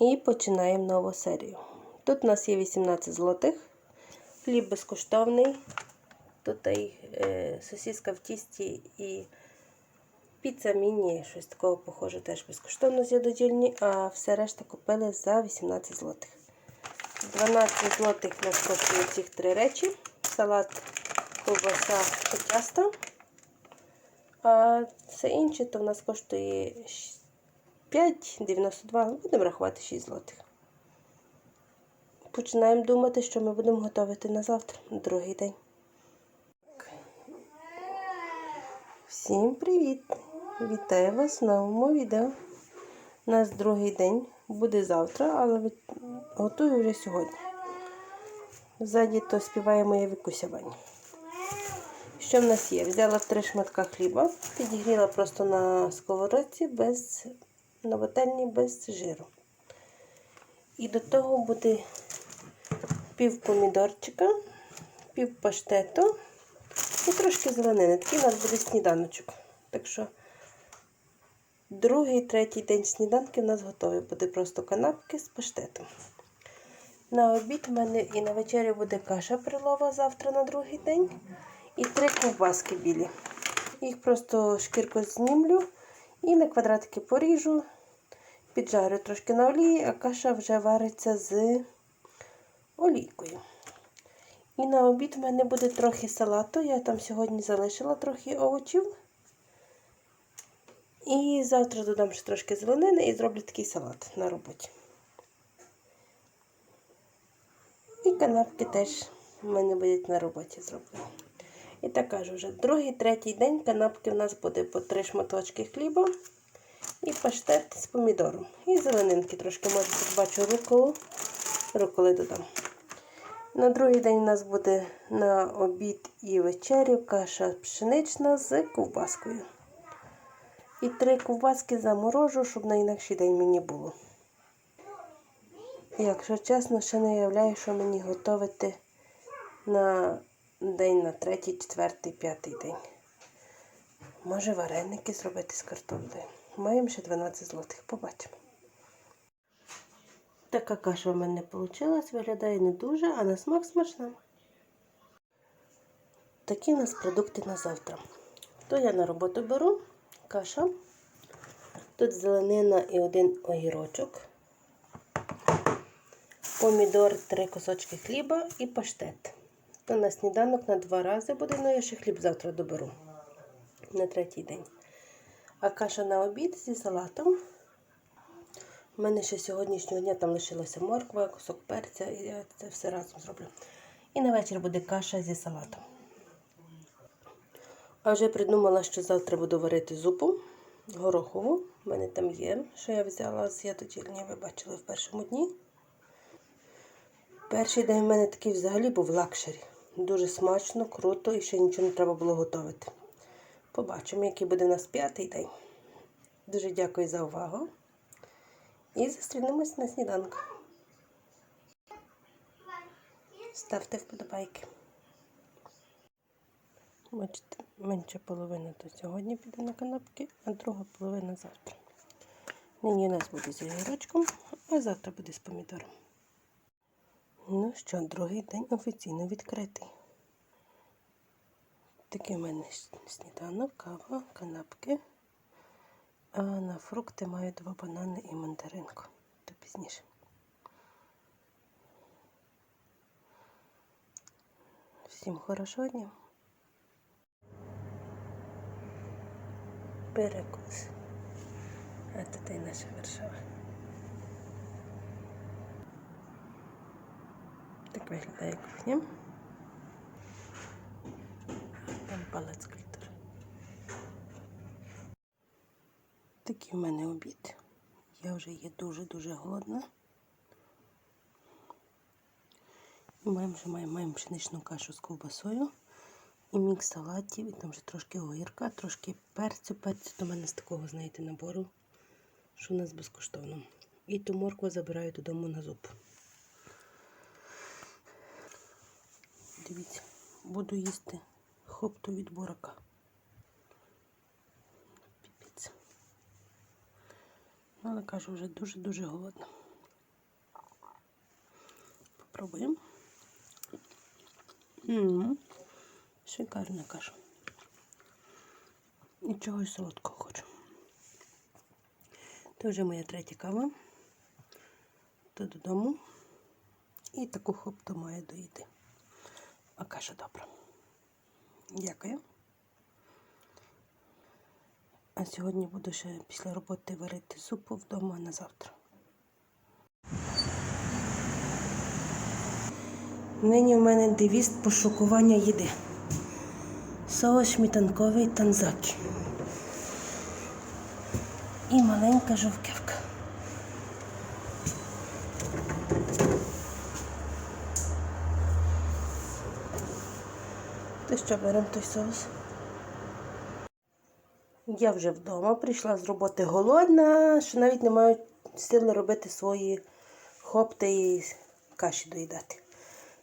І починаємо нову серію. Тут у нас є 18 злотих, хліб безкоштовний. Тут і е, сосиска в тісті і піца міні, щось такого похоже, теж безкоштовно з ядодільні, а все решта купили за 18 злотих. 12 злотих нас коштують цих три речі. Салат, ковбаса та тісто. А все інше то в нас коштує 5,92, будемо рахувати 6 злотих. Починаємо думати, що ми будемо готувати на завтра, другий день. Всім привіт! Вітаю вас в новому відео. У нас другий день буде завтра, але готую вже сьогодні. Ззаді то співає моє вікусявання. Що в нас є? Взяла три шматка хліба, підігріла просто на сковородці без на пательні без жиру. І до того буде пів помідорчика, пів паштету і трошки зеленини. Такий у нас буде сніданочок. Так що другий, третій день сніданки у нас готові. Буде просто канапки з паштетом. На обід у мене і на вечерю буде каша прилова завтра на другий день. І три ковбаски білі. Їх просто шкірку знімлю і на квадратики поріжу, піджарю трошки на олії, а каша вже вариться з олійкою. І на обід в мене буде трохи салату. Я там сьогодні залишила трохи овочів. І завтра додам ще трошки зеленини і зроблю такий салат на роботі. І канапки теж в мене будуть на роботі зроблені. І так кажу вже, другий, третій день канапки в нас буде по три шматочки хліба і паштет з помідором. І зеленинки трошки, може, тут бачу руколу, руколи додам. На другий день у нас буде на обід і вечерю каша пшенична з ковбаскою. І три ковбаски заморожу, щоб на інакший день мені було. Якщо чесно, ще не уявляю, що мені готувати на день на третій, четвертий, п'ятий день. Може вареники зробити з картоплею. Маємо ще 12 злотих, побачимо. Така каша в мене вийшла, виглядає не дуже, а на смак смачна. Такі у нас продукти на завтра. То я на роботу беру каша. Тут зеленина і один огірочок. Помідор, три кусочки хліба і паштет. То на сніданок на два рази буде, ну я ще хліб завтра доберу на третій день. А каша на обід зі салатом. У мене ще сьогоднішнього дня там лишилася морква, кусок перця, і я це все разом зроблю. І на вечір буде каша зі салатом. А вже придумала, що завтра буду варити зупу горохову. У мене там є, що я взяла з ядодільні, ви бачили в першому дні. Перший день в мене такий взагалі був лакшері. Дуже смачно, круто і ще нічого не треба було готувати. Побачимо, який буде у нас п'ятий день. Дуже дякую за увагу. І зустрінемось на сніданку. Ставте вподобайки. Бачите, менша половина до сьогодні піде на канапки, а друга половина завтра. Нині у нас буде з огірочком, а завтра буде з помідором. Ну що, другий день офіційно відкритий. Такий в мене сніданок, кава, канапки. А на фрукти маю два банани і мандаринку. То пізніше. Всім хорошого дня. Перекус. А тут і наша Варшава. Так виглядає кухня. Там палац культури. Такий в мене обід. Я вже є дуже-дуже голодна. І маємо вже маємо, маємо пшеничну кашу з ковбасою. І мікс салатів, і там вже трошки огірка, трошки перцю. Перцю до мене з такого, знаєте, набору, що у нас безкоштовно. І ту моркву забираю додому на зуб. Дивіться, буду їсти хопту від. Піпець. Ну, але кажу, вже дуже-дуже голодна. Пробуємо. м Шикарна каша. І чогось солодкого хочу. Це вже моя третя кава. То додому. І таку хопту маю доїти. А каша добра. Дякую. А сьогодні буду ще після роботи варити супу вдома на завтра. Нині в мене девіз пошукування їди. Соус шмітанковий танзакі. І маленька жовківка. То що беремо той соус? Я вже вдома прийшла з роботи голодна, що навіть не маю сили робити свої хопти і каші доїдати.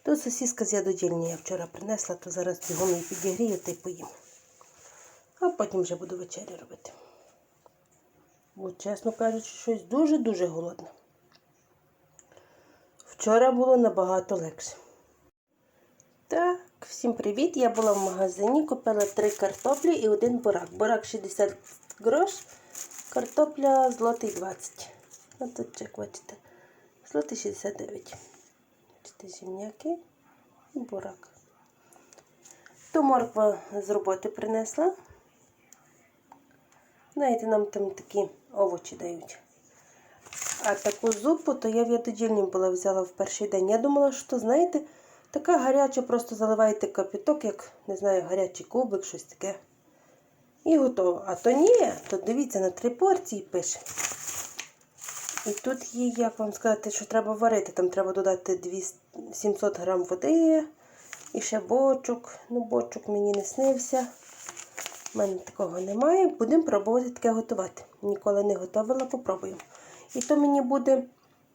Тут сосіска з ядодільні я вчора принесла, то зараз бігом її підігрію та й поїм. А потім вже буду вечерю робити. Бо, чесно кажучи, щось дуже-дуже голодне. Вчора було набагато легше. Так, всім привіт! Я була в магазині, купила три картоплі і один бурак. Бурак 60 грош, картопля злотий 20. Ось тут чек, бачите. Злотий 69. Бачите, зімняки і бурак. То морква з роботи принесла. Знаєте, нам там такі овочі дають. А таку зупу, то я в ядодільні була взяла в перший день. Я думала, що, знаєте, така гаряча, просто заливаєте капіток, як, не знаю, гарячий кубик, щось таке. І готово. А то ні, то дивіться, на три порції пише. І тут є, як вам сказати, що треба варити. Там треба додати 200, 700 грам води і ще бочок. Ну, бочок мені не снився. У мене такого немає. Будемо пробувати таке готувати. Ніколи не готувала, попробуємо. І то мені буде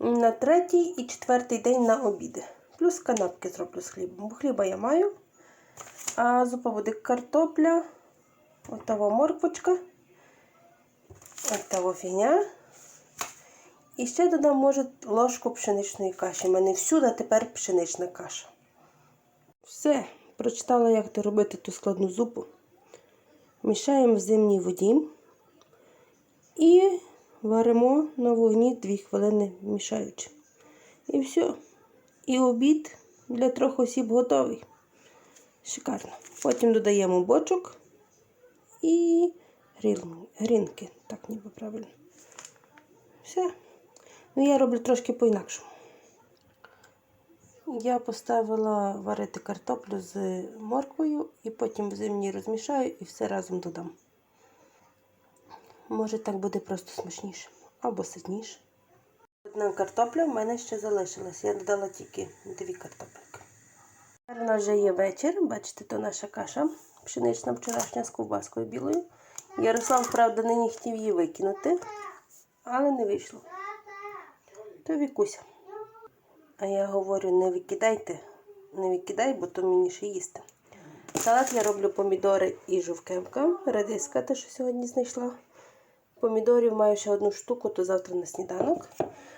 на третій і четвертий день на обіди. Плюс канапки зроблю з хлібом. Бо хліба я маю. А зупа буде картопля, отава морквочка, отава фігня. І ще додам, може, ложку пшеничної каші. У мене всюди тепер пшенична каша. Все, прочитала, як то робити ту складну зупу. Мішаємо в зимній воді і варимо на вогні 2 хвилини мішаючи. І все. І обід для трьох осіб готовий. Шикарно. Потім додаємо бочок і грінки. Так ніби правильно. Все. Ну, я роблю трошки по-інакшому. Я поставила варити картоплю з морквою і потім в зимній розмішаю і все разом додам. Може так буде просто смачніше або ситніше. Одна картопля в мене ще залишилась. Я додала тільки дві картоплики. Тепер у нас вже є вечір. Бачите, то наша каша пшенична вчорашня з ковбаскою білою. Ярослав, правда, нині хотів її викинути, але не вийшло. То Вікуся. А я говорю, не викидайте, не викидай, бо то мені ще їсти. Салат я роблю помідори і жовкевка. Редиска, те, що сьогодні знайшла. Помідорів маю ще одну штуку, то завтра на сніданок.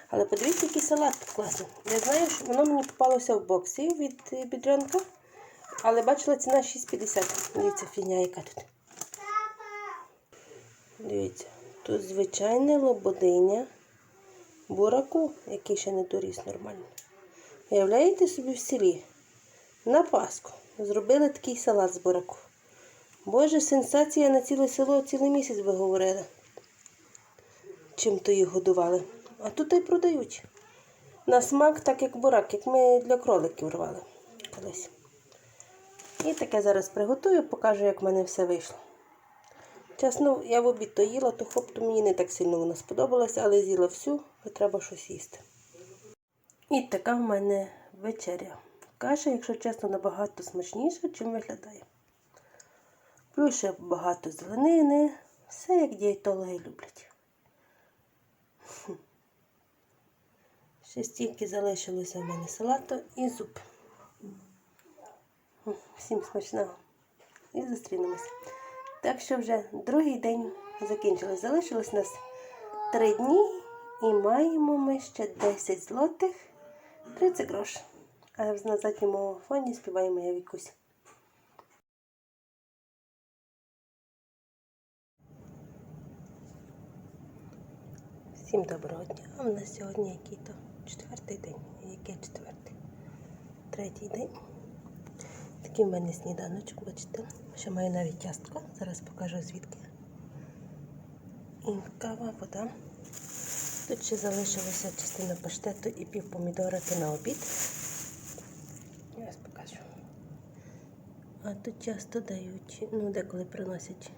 Але подивіться, який салат тут класний. Я знаю, що воно мені попалося в боксі від бідрянка. Але бачила ціна 6,50. Дивіться, фігня, яка тут. Дивіться, тут звичайне лободиня бураку, який ще не доріс нормально. Уявляєте собі в селі? На Пасху зробили такий салат з бураку. Боже, сенсація на ціле село цілий місяць ви говорили. Чим то їх годували. А тут і продають. На смак, так як бурак, як ми для кроликів рвали колись. І таке зараз приготую, покажу, як в мене все вийшло. Чесно, я в обід то їла, то хопту мені не так сильно вона сподобалася, але з'їла всю, бо треба щось їсти. І така в мене вечеря. Каша, якщо чесно, набагато смачніша, чим виглядає. Плюс ще багато зеленини, все як дієтологи люблять. Ще стільки залишилося в мене салату і. Хм, Всім смачного. І зустрінемося. Так що вже другий день закінчилось. Залишилось нас три дні і маємо ми ще 10 злотих 30 грошей. А на задньому фоні співає моя Вікуся. Всім доброго дня. А в нас сьогодні який-то четвертий день. Який четвертий? Третій день. Такий в мене сніданочок, бачите. Ще маю навіть тістко. Зараз покажу звідки. І кава, вода. Тут ще залишилася частина паштету і пів помідорики на обід. Я покажу. А тут часто дають, ну деколи приносять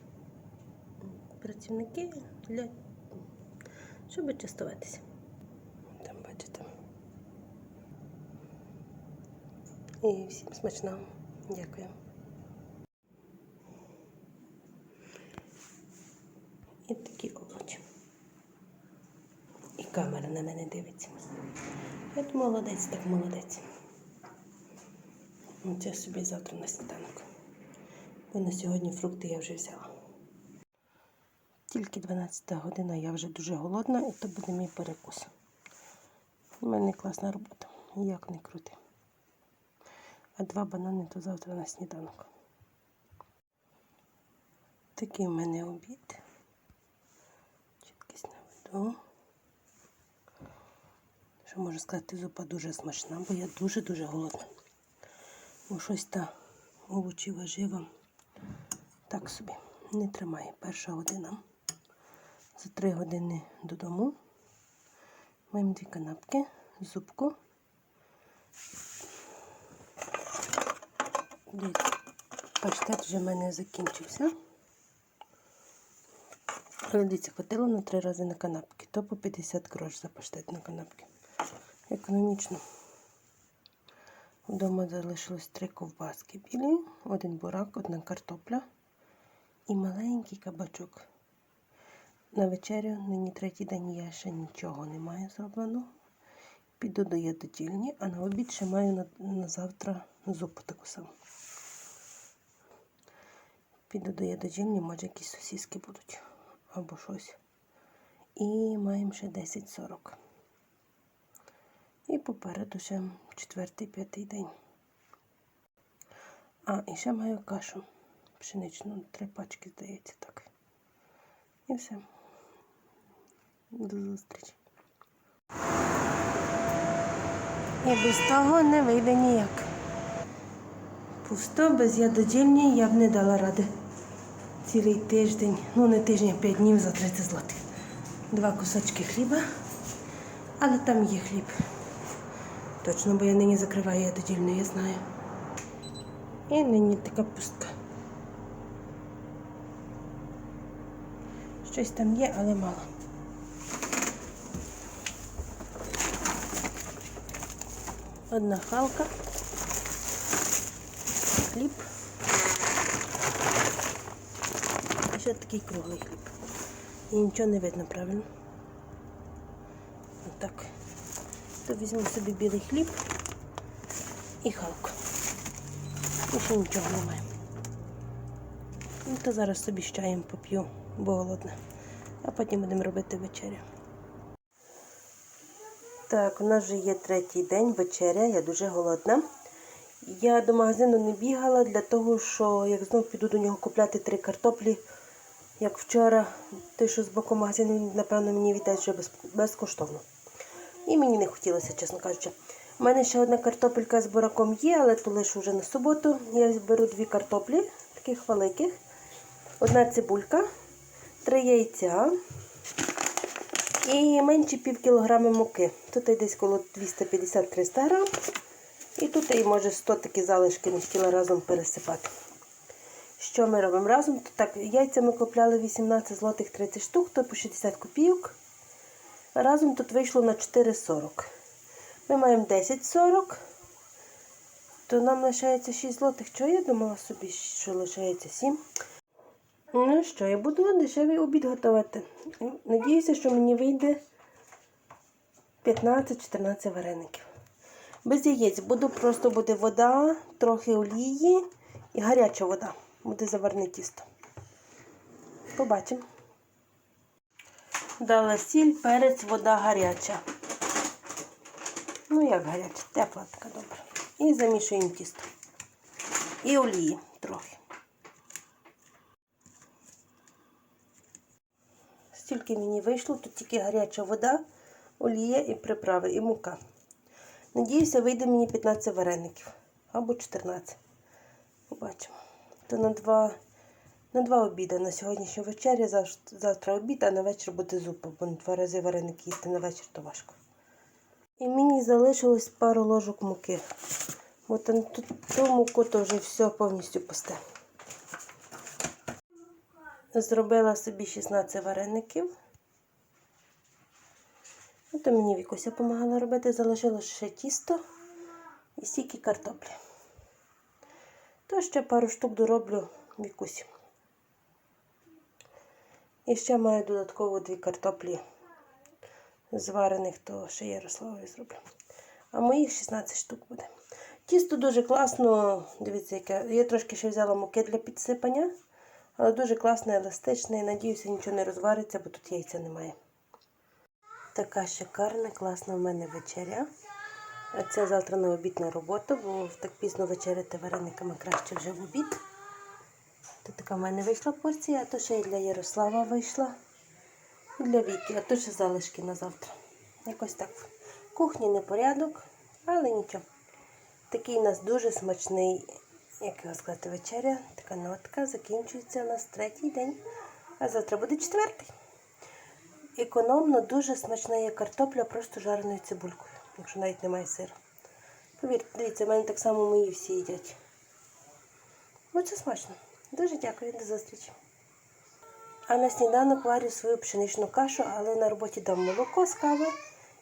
працівники для щоб частуватися. Там бачите. І всім смачного. Дякую. І такі овочі. І камера на мене дивиться. От молодець, так молодець. Ну, Це собі завтра на сніданок. Бо на сьогодні фрукти я вже взяла. Тільки 12 година, я вже дуже голодна, і то буде мій перекус. У мене класна робота, як не крути. А два банани то завтра на сніданок. Такий в мене обід. Чіткість наведу. Що можу сказати, зупа дуже смачна, бо я дуже-дуже голодна. Бо щось та овочі важива. Так собі не тримає перша година. За три години додому. Маємо дві канапки, зубку. Паштет вже в мене закінчився. Дивіться, хватило на три рази на канапки. То по 50 грош за паштет на канапки. Економічно. Вдома залишилось три ковбаски білі, один бурак, одна картопля і маленький кабачок. На вечерю нині третій день я ще нічого не маю зроблено. Піду до ядодільні, а на обід ще маю на, на завтра зупу таку саму. Піду до ядодільні, може якісь сосиски будуть або щось. І маємо ще 10.40. І попереду ще четвертий-п'ятий день. А, і ще маю кашу пшеничну, три пачки, здається, так. І все. До зустрічі. І без того не вийде ніяк. Пусто, без ядодільні я б не дала ради. Цілий тиждень, ну не тиждень, а п'ять днів за 30 злотих. Два кусочки хліба, але там є хліб. Точно, бо я нині закриваю ядодільну, я знаю. І нині така пустка. Щось там є, але мало. Одна халка, хліб. І ще такий круглий хліб. І нічого не видно, правильно? Отак. То візьму собі білий хліб і халку. І ще нічого немає. Ну, то зараз собі з чаєм поп'ю, бо голодна. А потім будемо робити вечерю. Так, у нас вже є третій день вечеря, я дуже голодна. Я до магазину не бігала для того, що як знов піду до нього купляти три картоплі, як вчора, той, що з боку магазину, напевно, мені віддасть вже без, безкоштовно. І мені не хотілося, чесно кажучи. У мене ще одна картопелька з бураком є, але то лише вже на суботу. Я беру дві картоплі, таких великих. Одна цибулька, три яйця і менше пів кілограми муки. Тут і десь коло 250-300 грам. І тут і може 100 такі залишки не хотіла разом пересипати. Що ми робимо разом? То так, яйця ми купляли 18 злотих 30 штук, то по 60 копійок. Разом тут вийшло на 4,40. Ми маємо 10,40, то нам лишається 6 злотих. Чого я думала собі, що лишається 7? Ну що, я буду дешевий обід готувати. Надіюся, що мені вийде 15-14 вареників. Без яєць буду просто буде вода, трохи олії і гаряча вода. Буде заварне тісто. Побачимо. Дала сіль, перець, вода гаряча. Ну, як гаряча, тепла така добра. І замішуємо тісто. І олії трохи. Стільки мені вийшло, тут тільки гаряча вода, олія і приправи, і мука. Надіюся, вийде мені 15 вареників або 14. Побачимо. То на два, на два обіди. На сьогоднішню вечерю, завтра, обід, а на вечір буде зупа, бо на два рази вареники їсти на вечір то важко. І мені залишилось пару ложок муки. Там тут ту муку то вже все повністю пусте. Зробила собі 16 вареників. То мені Вікуся допомагала робити, залишилось ще тісто і стільки картоплі. То ще пару штук дороблю Вікусі. І ще маю додатково дві картоплі зварених, то ще Ярославові зроблю. А моїх 16 штук буде. Тісто дуже класно, дивіться, яке. Я трошки ще взяла муки для підсипання, але дуже класне, еластичне. І надіюся, нічого не розвариться, бо тут яйця немає. Така шикарна, класна в мене вечеря. А це завтра на обід на роботу, бо так пізно вечеряти варениками краще вже в обід. Тут така в мене вийшла порція, а то ще і для Ярослава вийшла. І для Віки, а то ще залишки на завтра. Якось так. В кухні непорядок, але нічого. Такий у нас дуже смачний, як його сказати, вечеря. Така нотка. Закінчується у нас третій день, а завтра буде четвертий. Економно, дуже смачна є картопля, просто жареною цибулькою, якщо навіть немає сиру. Повірте, дивіться, в мене так само мої всі їдять. Ну, це смачно. Дуже дякую, до зустрічі. А на сніданок варю свою пшеничну кашу, але на роботі дам молоко з кави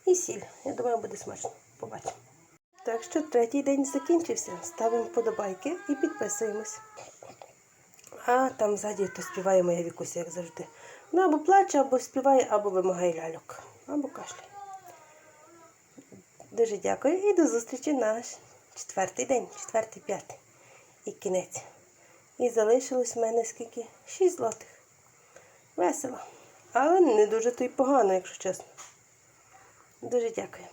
і сіль. Я думаю, буде смачно. Побачимо. Так що третій день закінчився. Ставимо вподобайки і підписуємось. А там ззаді то співає моя вікуся, як завжди. Ну, або плаче, або співає, або вимагає ляльок, або кашляє. Дуже дякую і до зустрічі на четвертий день, четвертий, п'ятий і кінець. І залишилось в мене скільки? 6 злотих. Весело. Але не дуже то й погано, якщо чесно. Дуже дякую.